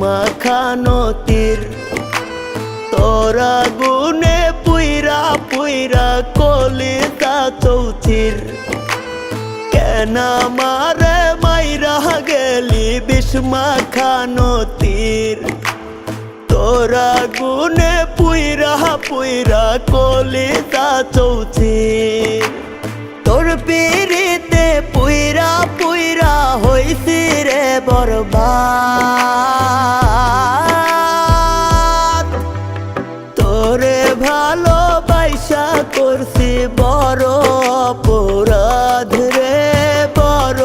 মাখানো তীর তোরা গুনে পুইরা পুইরা কলিতা চৌচির। কেন মারে মাইরা গেলি বিষ্মা খানো তীর তোরা গুনে পুইরা পুইরা কলিতা চৌচির। বড় অপরাধ রে বড়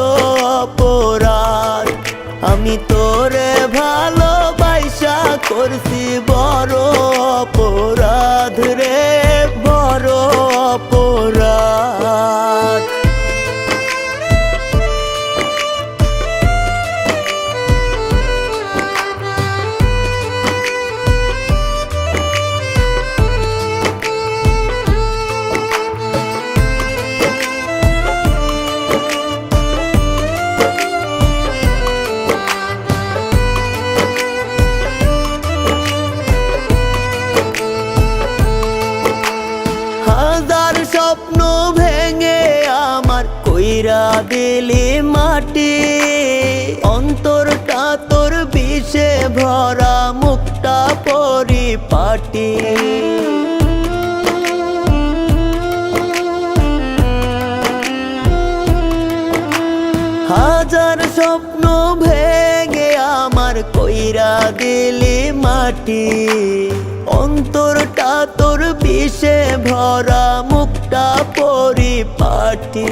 অপরাধ। আমি তোরে ভালোবাসা করছি দিলি মাটি, অন্তরটা তোর বিষে ভরা মুখটা পরিপাটি। হাজার স্বপ্ন ভেঙে আমার কইরা দিলি মাটি, অন্তরটা তোর বিষে ভরা মুখটা পরিপাটি।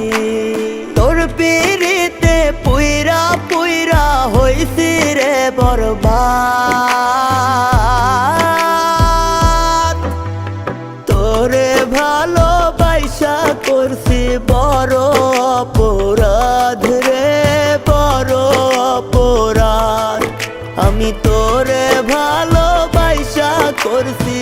বরবাদ। তোরে ভালোবাসা করছি বড় অপরাধ রে বড় অপরাধ। আমি তোরে ভালোবাসা করছি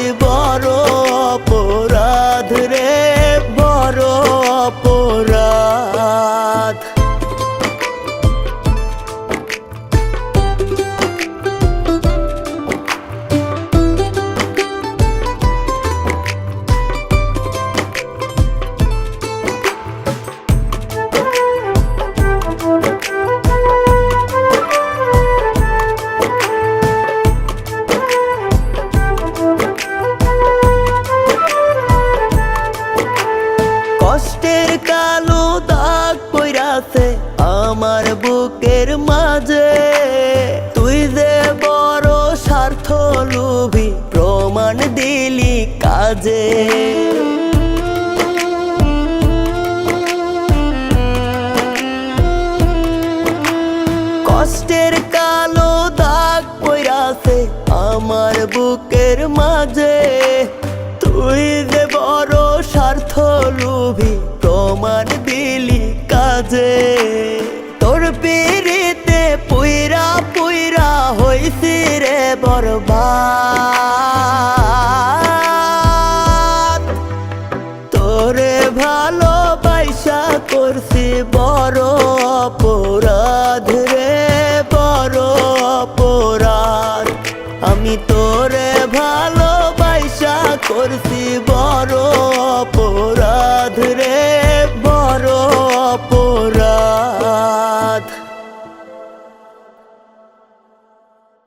কইরাছে আমার বুকের মাঝে। তুই যে বড় স্বার্থ লুভি প্রমাণ দিলি কাজে। কষ্টের কালো দাগ কইরাছে আমার বুকের মাঝে। আছে। তোর পেরেতে পুইরা পুইরা হইছি রে বরবার তোরে ভালো পয়সা করছি বড় অপরাধ রে, বড় অপরাধ। আমি তোরে ভালো পয়সা করছি বড়